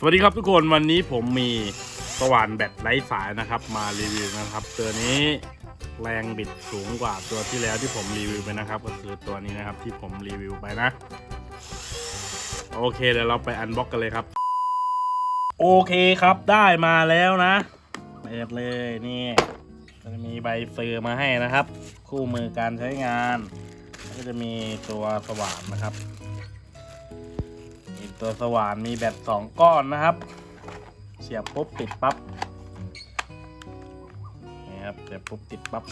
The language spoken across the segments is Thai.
สวัสดีครับทุกคนวันนี้ผมมีสว่านแบตไร้สายนะครับ มารีวิวนะครับ ตัวนี้แรงบิดสูงกว่าตัวที่แล้วที่ผมรีวิวไปนะครับ ก็คือตัวนี้นะครับที่ผมรีวิวไปนะ โอเคเดี๋ยวเราไปอันบ็อกกันเลยครับ โอเคครับได้มาแล้วนะเปิดเลยนี่จะมีใบเซอร์มาให้นะครับ คู่มือการใช้งานก็จะมีตัวสว่านนะครับ ตัวสว่านมีแบตสองก้อนนะครับ เสียบปุ๊บติดปั๊บนี่ครับเสียบปุ๊บติดปั๊บ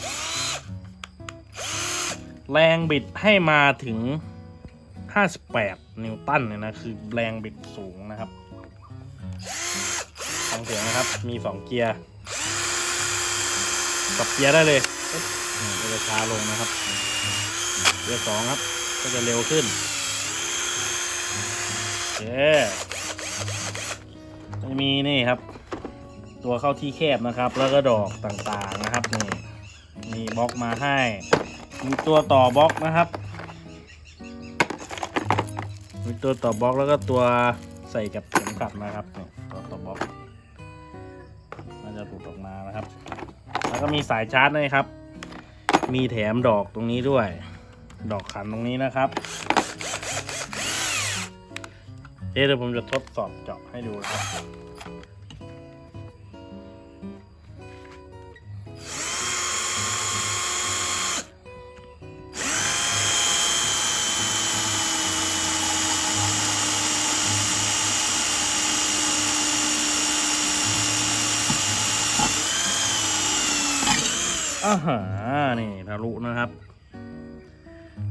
แรงบิดให้มาถึง 58 นิวตันเนี่ยนะ คือแรงบิดสูงนะครับฟังเสียงนะครับ มี 2 เกียร์กับเกียร์ได้เลยก็จะช้าลงนะครับ เกียร์สองครับ ก็จะเร็วขึ้น เคจะมีนี่ครับ ตัวเข้าที่แคบนะครับ แล้วก็ดอกต่างๆนะครับนี่มีบล็อกมาให้ มีตัวต่อบล็อกนะครับมีตัวต่อบล็อกแล้วก็ตัวใส่กับเข็มขัดนะครับนี่ตัวต่อบล็อกน่าจะหลุดออกมานะครับ แล้วก็มีสายชาร์จนะครับ มีแถมดอกตรงนี้ด้วย ดอกขันตรงนี้นะครับ เดี๋ยวผมจะทดสอบเจาะให้ดูนะครับอ่าหานี่ทะลุนะครับ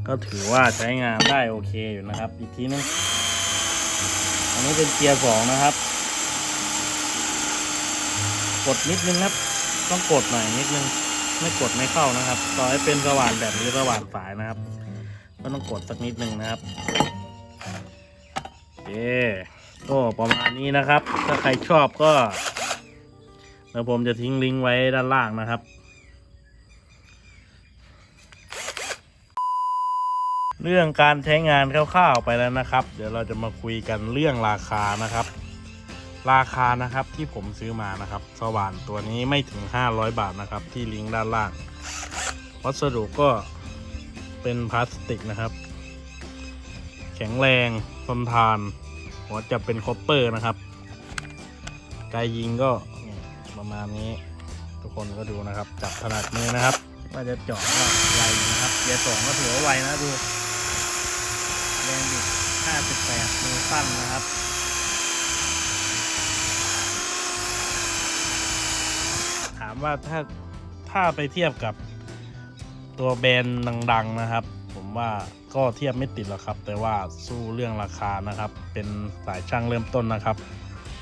ก็ถือว่าใช้งานได้โอเคอยู่นะครับ อีกทีนึง อันนี้เป็นเกียร์สองนะครับ กดนิดนึงครับ ต้องกดหน่อยนิดนึง ไม่กดไม่เข้านะครับ ต่อให้เป็นสว่านแบบนี้สว่านสายนะครับ ก็ต้องกดสักนิดนึงนะครับโอเคก็ประมาณนี้นะครับ ถ้าใครชอบก็เดี๋ยวผมจะทิ้งลิงก์ไว้ด้านล่างนะครับ เรื่องการใช้งานคร่าวๆไปแล้วนะครับ เดี๋ยวเราจะมาคุยกันเรื่องราคานะครับ ราคานะครับที่ผมซื้อมานะครับ สว่านตัวนี้ไม่ถึง 500 บาทนะครับ ที่ลิงก์ด้านล่าง วัสดุก็เป็นพลาสติกนะครับ แข็งแรงทนทานหัวจะเป็นคอปเปอร์นะครับไกยิงก็ประมาณนี้ทุกคนก็ดูนะครับ จับถนัดมือนะครับว่าจะเจาะก็ไวนะครับเกียร์สองก็ถือว่าไวนะดู แรงบิด 58 นิวตันนะครับ ถามว่าถ้าถ้าไปเทียบกับตัวแบรนด์ดัง ๆ นะครับ ผมว่าก็เทียบไม่ติดหรอกครับ แต่ว่าสู้เรื่องราคานะครับ เป็นสายช่างเริ่มต้นนะครับ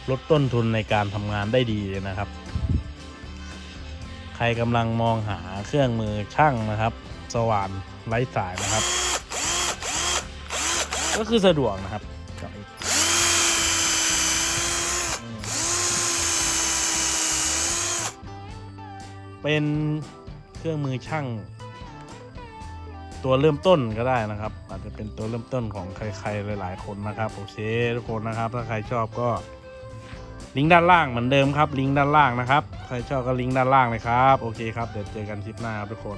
ลดต้นทุนในการทำงานได้ดีเลยนะครับ ใครกำลังมองหาเครื่องมือช่างนะครับ สว่านไร้สายนะครับ ก็คือสะดวกนะครับเป็นเครื่องมือช่างตัวเริ่มต้นก็ได้นะครับ อาจจะเป็นตัวเริ่มต้นของใครๆหลาย ๆ คนนะครับโอเคทุกคนนะครับ ถ้าใครชอบก็ ลิงก์ด้านล่างเหมือนเดิมครับ ลิงก์ด้านล่างนะครับ ใครชอบก็ลิงก์ด้านล่างเลยครับ โอเคครับ เดี๋ยวเจอกันคลิปหน้าครับทุกคน